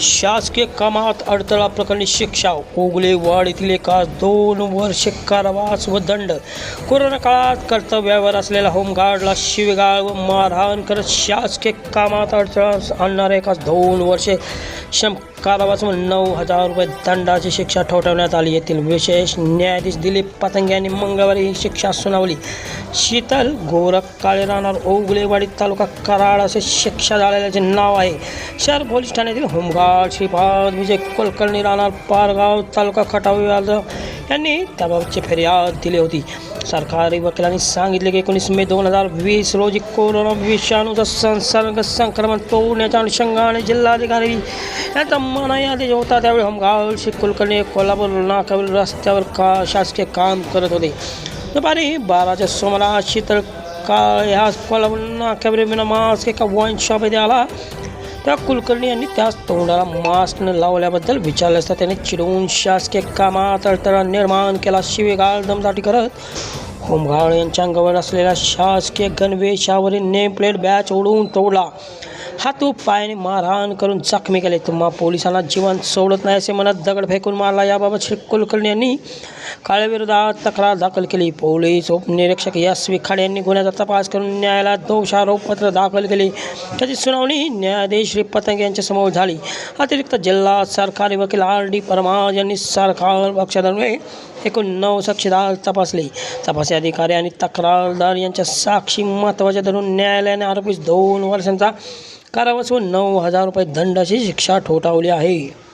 शासकीय कामात अडथळा प्रकरणी शिक्षा. ओगलेवाड येथील एका दोन वर्ष कारावास व दंड. कोरोना काळात कर्तव्यावर असलेल्या होमगार्डला शिवगाळ व मारहाण करत शासकीय कामात अडथळा आणणाऱ्या एका दोन वर्षे शम कारावास म्हणून नऊ हजार रुपये दंडाची शिक्षा ठोठावण्यात आली. येथील विशेष न्यायाधीश दिलीप पतंग यांनी मंगळवारी ही शिक्षा सुनावली. शीतल गोरख काळे राहणार ओगलेवाडी तालुका कराड असे शिक्षा झालेल्याचे नाव आहे. शहर पोलीस ठाण्यातील होमगार्ड श्रीपाद विजय कुलकर्णी राहणार पारगाव तालुका खटाव यांनी त्याबाबतची फिर्याद दिली होती. सरकारी वकिलांनी सांगितले की एकोणीस मे दोन हजार वीस रोजी कोरोना विषाणूचा संसर्ग संक्रमण तोडण्याच्या अनुषंगाने जिल्हाधिकारी यांचा मनाई आदेश होता. त्यावेळी होमगार्ड श्री कुलकर्णी कोल्हापूर नाकावरील रस्त्यावर का शासकीय काम करत होते. दुपारी बाराच्या सुमारास शीतल का ह्या कोल्हापूर नाक्यावरील विना मास्क एका वाईन शॉप येथे आला. त्या कुलकर्णी यांनी त्याच तोंडाला मास्क न लावल्याबद्दल विचारले असता त्याने चिडवून शासकीय कामात अडथळा निर्माण केला. शिवेगाळ दमदाटी करत होमगाळ यांच्या अंगावर असलेल्या शासकीय गणवेशावरील नेम प्लेट बॅच उडवून तोडला. हातू पायाने मारहाण करून जखमी केले. तुम्हा पोलिसांना जीवन सोडत नाही असे म्हणत दगड फेकून मारला. याबाबत श्री कुलकर्णी यांनी काळ्याविरोधात तक्रार दाखल केली. पोलीस उपनिरीक्षक एस वी खाडे यांनी गुन्ह्याचा तपास करून न्यायालयात दोषारोपपत्र दाखल केले. त्याची सुनावणी न्यायाधीश श्री पतंग यांच्यासमोर झाली. अतिरिक्त जिल्हा सरकारी वकील आर डी परमार यांनी सरकार पक्षान्वये एकूण नऊ साक्षीदार तपासले. तपासी अधिकारी आणि तक्रारदार यांच्या साक्षी महत्त्वाच्या धरून न्यायालयाने आरोपीस दोन वर्षांचा कारावास व नऊ हजार रुपये दंडाची शिक्षा ठोठावली आहे.